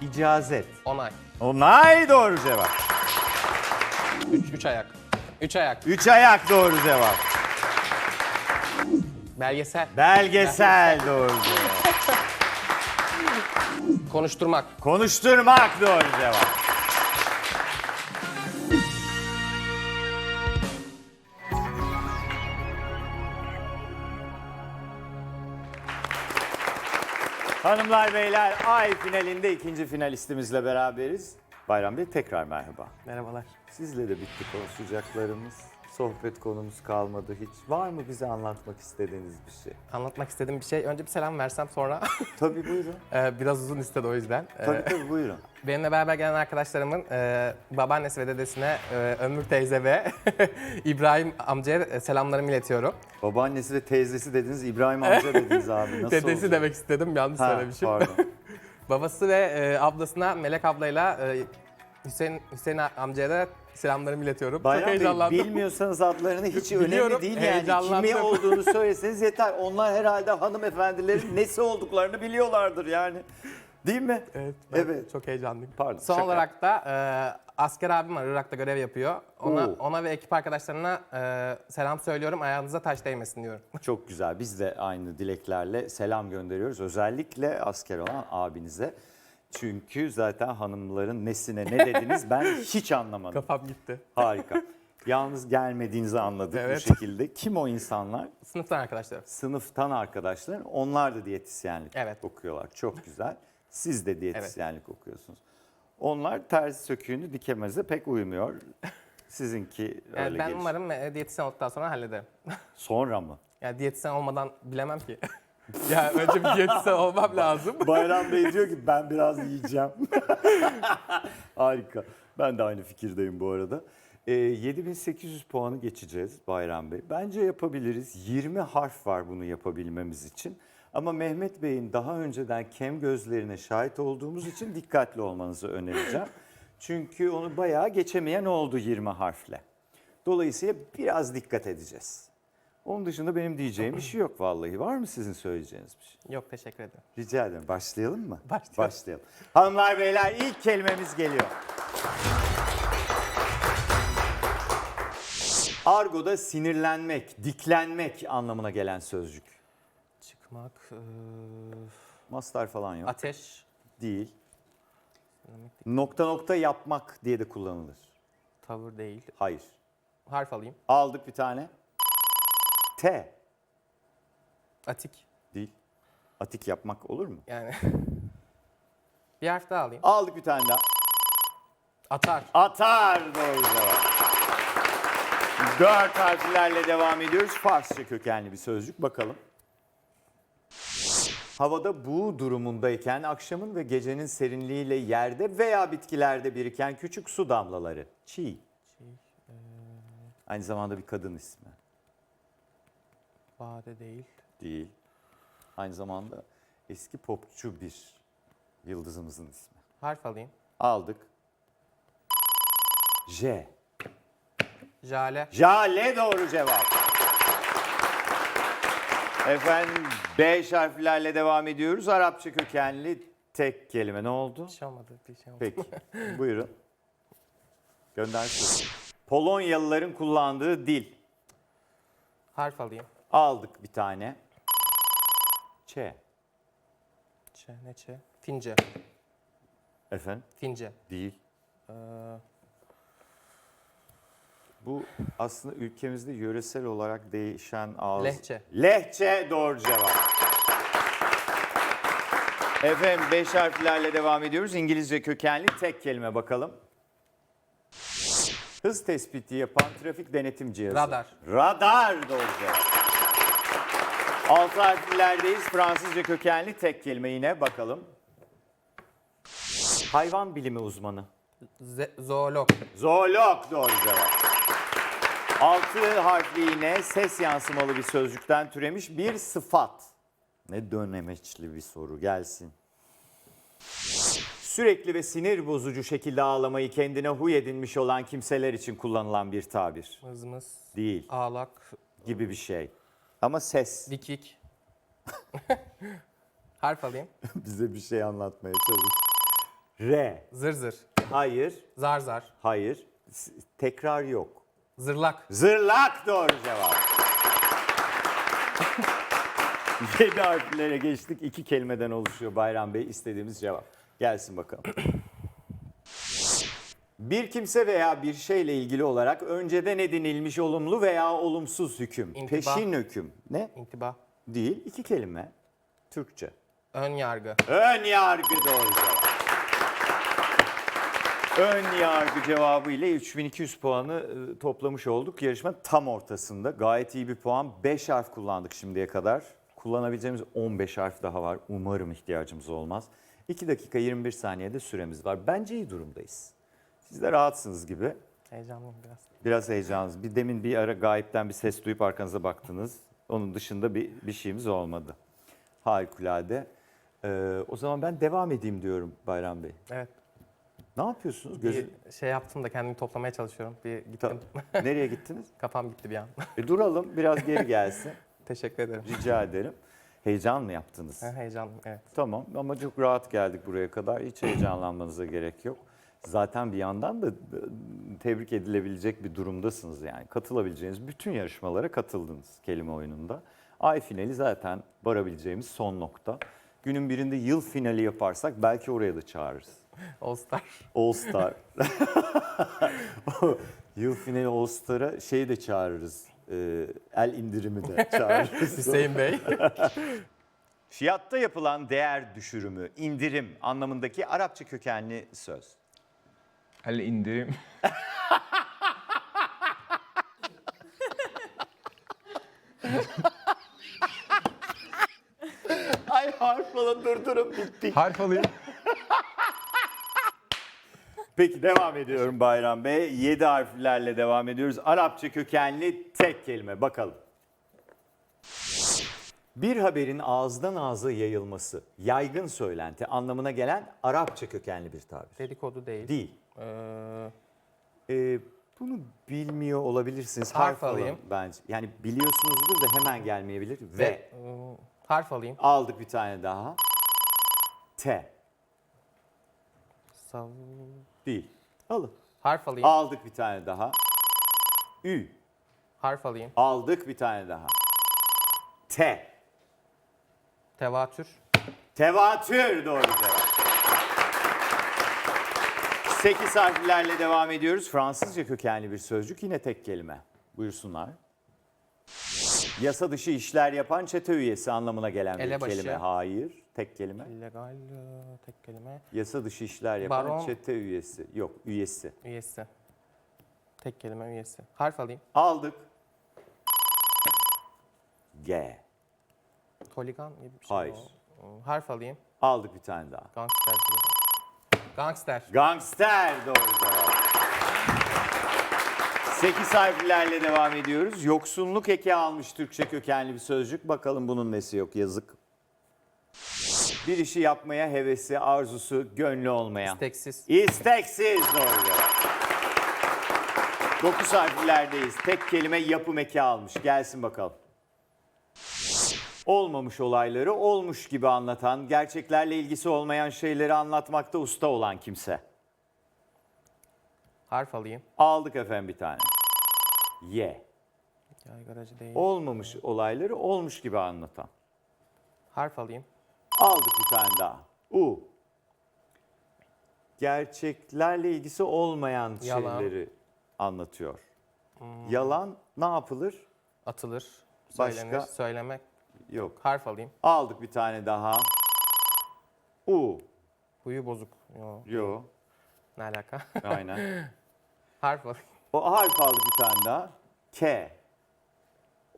İcazet. Onay. Onay doğru cevap. Üç, üç ayak. Üç ayak. Üç ayak doğru cevap. Belgesel. Belgesel doğru cevap. Konuşturmak. Konuşturmak doğru cevap. Hanımlar beyler ay finalinde ikinci finalistimizle beraberiz. Bayram Bey tekrar merhaba. Merhabalar. Sizle de bitti konuşacaklarımız. Sohbet konumuz kalmadı hiç. Var mı bize anlatmak istediğiniz bir şey? Anlatmak istediğim bir şey. Önce bir selam versem sonra. Tabii buyurun. Ee, Biraz uzun istedi o yüzden. Ee, Tabii tabii buyurun. Benimle beraber gelen arkadaşlarımın e, babaannesi ve dedesine e, Ömür teyze ve İbrahim amcaya e, selamlarımı iletiyorum. Babaannesi ve teyzesi dediniz, İbrahim amca dediniz abi. Nasıl Dedesi olacak? demek istedim yanlış Ha, söylemişim. Pardon. Babası ve e, ablasına Melek ablayla e, Hüseyin Hüseyin amcaya da selamlarımı iletiyorum. Bayram Çok Bey heyecanlandım. bilmiyorsanız adlarını hiç Biliyorum, önemli değil yani. heyecanlandım. Kimi olduğunu söyleseniz yeter. Onlar herhalde hanımefendilerin nesi olduklarını biliyorlardır yani. Değil mi? Evet, ben Evet. çok heyecanlıyım. Pardon, Son şaka. olarak da e, asker abim var Irak'ta görev yapıyor. Ona Oo. ona ve ekip arkadaşlarına e, selam söylüyorum. Ayağınıza taş değmesin diyorum. Çok güzel. Biz de aynı dileklerle selam gönderiyoruz. Özellikle asker olan abinize. Çünkü zaten hanımların nesine ne dediniz ben hiç anlamadım. Kafam gitti. Harika. Yalnız gelmediğinizi anladık Evet. bu şekilde. Kim o insanlar? Sınıftan arkadaşlarım. Sınıftan arkadaşlar. Onlar da diyetisyenlik Evet. okuyorlar. Çok güzel. Siz de diyetisyenlik okuyorsunuz. Onlar terzi söküğünü dikemeze pek uymuyor. Sizinki öyle Yani ben gelişti. umarım e, diyetisyen olduktan sonra hallederim. Sonra mı? yani diyetisyen olmadan bilemem ki. ya önce bir diyetisyen olmam lazım. Bayram Bey diyor ki ben biraz yiyeceğim. Harika. Ben de aynı fikirdeyim bu arada. Ee, 7800 puanı geçeceğiz Bayram Bey. Bence yapabiliriz. 20 harf var bunu yapabilmemiz için. Ama Mehmet Bey'in daha önceden kem gözlerine şahit olduğumuz için dikkatli olmanızı önereceğim. Çünkü onu bayağı geçemeyen oldu 20 harfle. Dolayısıyla biraz dikkat edeceğiz. Onun dışında benim diyeceğim bir şey yok vallahi. Var mı sizin söyleyeceğiniz bir şey? Yok teşekkür ederim. Rica ederim. Başlayalım mı? Başlayalım. Başlayalım. Hanımlar beyler ilk kelimemiz geliyor. Argo'da sinirlenmek, diklenmek anlamına gelen sözcük. Çıkmak, e, Mastar falan yok. ateş, Değil. Nokta nokta yapmak diye de kullanılır. tavır değil. Hayır. Harf alayım. Aldık bir tane. T. Atik. Değil. Atik yapmak olur mu? Yani bir harf daha alayım. Aldık bir tane daha. Atar. Atar doğru cevap. Dört harflerle devam ediyoruz. Farsça kökenli bir sözcük. Bakalım. Havada buğu durumundayken akşamın ve gecenin serinliğiyle yerde veya bitkilerde biriken küçük su damlaları. Çiğ. Aynı zamanda bir kadın ismi. Bade değil. Değil. Aynı zamanda eski popçu bir yıldızımızın ismi. Harf alayım. Aldık. J. Jale. Jale doğru cevap. Efendim beş harflerle devam ediyoruz. Arapça kökenli tek kelime ne oldu? Bir şey olmadı. Bir şey olmadı. Peki buyurun. Gönder soruyu. Polonyalıların kullandığı dil. Harf alayım. Aldık bir tane. Ç. Ç, ne ç? Fince. Efendim Fince. değil. Ee, Bu aslında ülkemizde yöresel olarak değişen ağız. Lehçe. Lehçe doğru cevap. Efendim beş harflerle devam ediyoruz. İngilizce kökenli tek kelime bakalım. Hız tespiti yapan trafik denetim cihazı. Radar. Radar doğru cevap. Altı harflerdeyiz. Fransızca kökenli tek kelime yine bakalım. Hayvan bilimi uzmanı. ze- zoolog. Zoolog doğru cevap. Altı harfli yine ses yansımalı bir sözcükten türemiş bir sıfat. Ne dönemeçli bir soru gelsin. Sürekli ve sinir bozucu şekilde ağlamayı kendine huy edinmiş olan kimseler için kullanılan bir tabir. Mızmız. Değil Ağlak. gibi bir şey. Ama ses Dikik. Harf alayım. bize bir şey anlatmaya çalış. R. Zır zır. Hayır. Zar zar. Hayır. S- Tekrar yok. Zırlak. Zırlak doğru cevap. Yedi harflere geçtik. İki kelimeden oluşuyor Bayram Bey. İstediğimiz cevap. Gelsin bakalım. Bir kimse veya bir şeyle ilgili olarak önceden edinilmiş olumlu veya olumsuz hüküm. İntiba. Peşin hüküm. Ne? İntiba. Değil. İki kelime. Türkçe. Ön yargı. Ön yargı doğru cevap. Ön yargı cevabı ile 3200 puanı e, toplamış olduk. Yarışma tam ortasında. Gayet iyi bir puan. 5 harf kullandık şimdiye kadar. Kullanabileceğimiz 15 harf daha var. Umarım ihtiyacımız olmaz. 2 dakika 21 saniyede süremiz var. Bence iyi durumdayız. Siz de rahatsınız gibi. Heyecanlıyım biraz. Biraz heyecanınız. Bir demin bir ara gayipten bir ses duyup arkanıza baktınız. Onun dışında bir, bir şeyimiz olmadı. Harikulade. Ee, o zaman ben devam edeyim diyorum Bayram Bey. Evet. Ne yapıyorsunuz? Gözü... Bir şey yaptım da kendimi toplamaya çalışıyorum. Bir Ta- gittim. Nereye gittiniz? Kafam gitti bir an. E, duralım biraz geri gelsin. Teşekkür ederim. Rica ederim. Heyecan mı yaptınız? Ha, Heyecanlıyım. Evet. Tamam ama çok rahat geldik buraya kadar. Hiç heyecanlanmanıza gerek yok. Zaten bir yandan da e, tebrik edilebilecek bir durumdasınız yani. Katılabileceğiniz bütün yarışmalara katıldınız kelime oyununda. Ay finali zaten varabileceğimiz son nokta. Günün birinde yıl finali yaparsak belki oraya da çağırırız. All Star. All Star. yıl finali All Star'a şeyi de çağırırız. e, el indirimi de çağırırız. Hüseyin Bey. Fiyatta yapılan değer düşürümü, indirim anlamındaki Arapça kökenli söz. El indirim. Ay harf falan durdurun bittik. Harf alayım. Peki devam ediyorum Bayram Bey. 7 harflerle devam ediyoruz. Arapça kökenli tek kelime bakalım. Bir haberin ağızdan ağza yayılması, yaygın söylenti anlamına gelen Arapça kökenli bir tabir. Dedikodu değil. Değil. Ee, Ee, bunu bilmiyor olabilirsiniz. Harf alayım. bence. Yani biliyorsunuzdur da hemen gelmeyebilir. Ve, ve e, harf alayım. aldık bir tane daha. T. Sav... Değil. Alın. Harf alayım. Aldık bir tane daha. Ü. Harf alayım. Aldık bir tane daha. T. Tevatür. Tevatür doğru cevap. 8 harflerle devam ediyoruz. Fransızca kökenli bir sözcük yine tek kelime. Buyursunlar. Yasa dışı işler yapan çete üyesi anlamına gelen bir Elebaşı. kelime. Hayır, tek kelime. İllegal e, tek kelime. Yasa dışı işler yapan Baron. çete üyesi. Yok, üyesi. Üyesi. Tek kelime üyesi. Harf alayım. Aldık. G. Holigan gibi bir şey. Hayır. o. Harf alayım. Aldık bir tane daha. Gangster. Gangster. Gangster doğru cevap. 8 harflerle devam ediyoruz. Yoksunluk eki almış Türkçe kökenli bir sözcük. Bakalım bunun nesi yok yazık. Bir işi yapmaya hevesi, arzusu, gönlü olmayan. İsteksiz. İsteksiz doğru cevap. 9 harflerdeyiz. Tek kelime yapım eki almış. Gelsin bakalım. Olmamış olayları olmuş gibi anlatan, gerçeklerle ilgisi olmayan şeyleri anlatmakta usta olan kimse. Harf alayım. Aldık efendim bir tane. Ye. Yaygaracı değil. Olmamış olayları olmuş gibi anlatan. Harf alayım. Aldık bir tane daha. U. Gerçeklerle ilgisi olmayan Yalan. şeyleri anlatıyor. Yalan ne yapılır? Atılır. Başka? Söylenir. Söylemek. Yok. Harf alayım. Aldık bir tane daha. U. Huyu bozuk. Yo, Yo. ne alaka? Aynen. Harf alayım. O harf aldık bir tane daha. K.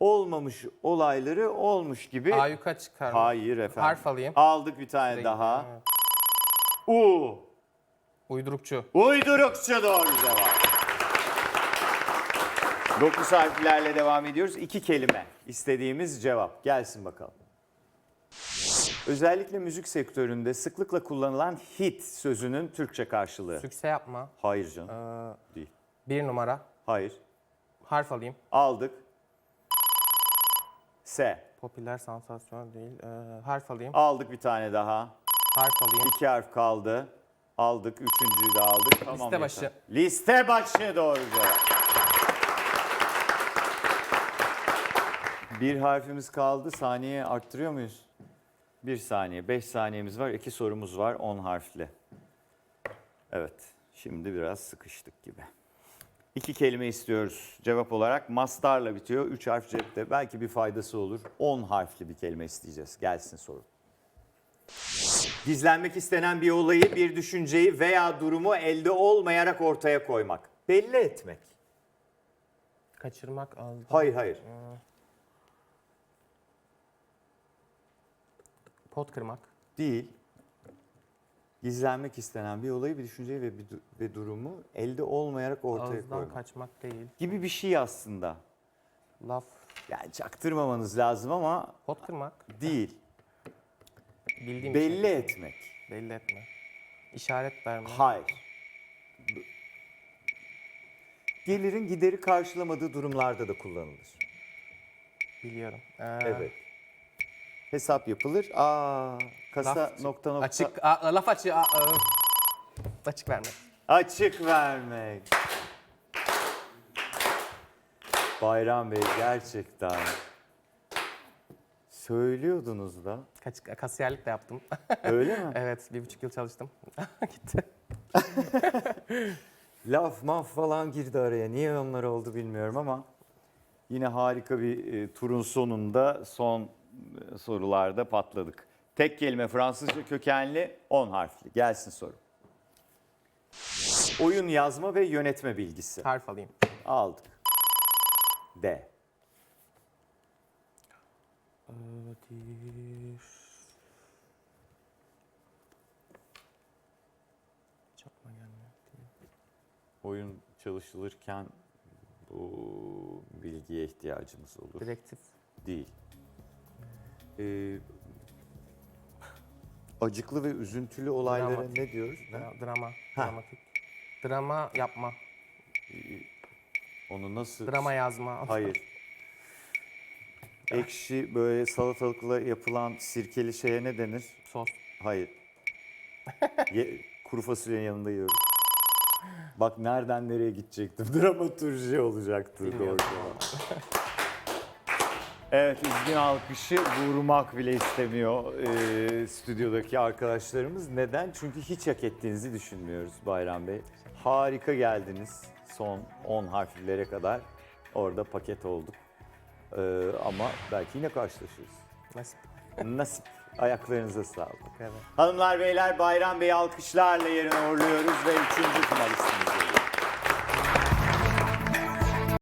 Olmamış olayları olmuş gibi. Ayuka çıkar. Hayır efendim. Harf alayım. Aldık bir tane daha. Evet. U. Uydurukçu. Uydurukçu doğru cevap. 9 harflerle devam ediyoruz. İki kelime istediğimiz cevap. Gelsin bakalım. Özellikle müzik sektöründe sıklıkla kullanılan hit sözünün Türkçe karşılığı. Sükse yapma. Hayır canım. Ee, Değil. bir numara. Hayır. Harf alayım. Aldık. S. Popüler sansasyon değil. Ee, harf alayım. Aldık bir tane daha. Harf alayım. İki harf kaldı. Aldık. Üçüncüyü de aldık. Tamam, Liste yeter. başı. Liste başı doğru cevap. Bir harfimiz kaldı. Saniye arttırıyor muyuz? Bir saniye. Beş saniyemiz var. İki sorumuz var. On harfli. Evet. Şimdi biraz sıkıştık gibi. İki kelime istiyoruz cevap olarak. Mastarla bitiyor. Üç harf cepte. Belki bir faydası olur. On harfli bir kelime isteyeceğiz. Gelsin soru. Gizlenmek istenen bir olayı, bir düşünceyi veya durumu elde olmayarak ortaya koymak. Belli etmek. Kaçırmak aldı. Hayır hayır. Pot kırmak. Değil. Gizlenmek istenen bir olayı, bir düşünceyi ve bir du- ve durumu elde olmayarak ortaya Ağızdan koymak. kaçmak değil. Gibi bir şey aslında. Laf. Yani çaktırmamanız lazım ama Pot kırmak. değil. Bildiğim Belli şey. etmek. Belli etme. İşaret verme. Hayır. Gelirin gideri karşılamadığı durumlarda da kullanılır. Biliyorum. Ee, Evet. Hesap yapılır. Aa, kasa laf- nokta nokta. Açık. Aa, laf açığı. aa, aa. açık vermek. Açık vermek. Bayram Bey gerçekten söylüyordunuz da. Kaç, kasiyerlik de yaptım. Öyle mi? evet. Bir buçuk yıl çalıştım. Gitti. Laf maf falan girdi araya. Niye onlar oldu bilmiyorum ama yine harika bir e, turun sonunda son sorularda patladık. Tek kelime Fransızca kökenli 10 harfli. Gelsin soru. Oyun yazma ve yönetme bilgisi. Harf alayım. Aldık. D. Ödir. Çok mu gelmiyor? Oyun çalışılırken bu bilgiye ihtiyacımız olur. Direktif. Değil. Ee, acıklı ve üzüntülü olaylara Dramatik. ne diyoruz? Ne? Dra- drama. Ha. Dramatik. Drama yapma. Onu nasıl? Drama yazma. Hayır. Ekşi böyle salatalıkla yapılan sirkeli şeye ne denir? Sos. Hayır. Ye- kuru fasulyenin yanında yiyoruz. Bak nereden nereye gidecektim. Dramaturji olacaktı doğru cevap. Evet üzgün alkışı vurmak bile istemiyor e, stüdyodaki arkadaşlarımız. Neden? Çünkü hiç hak ettiğinizi düşünmüyoruz Bayram Bey. Harika geldiniz son 10 harflere kadar. Orada paket olduk. E, ama belki yine karşılaşırız. Nasip. Nasip. Ayaklarınıza sağlık. Evet. Hanımlar beyler Bayram Bey'i alkışlarla yerine uğurluyoruz ve üçüncü finalistimiz.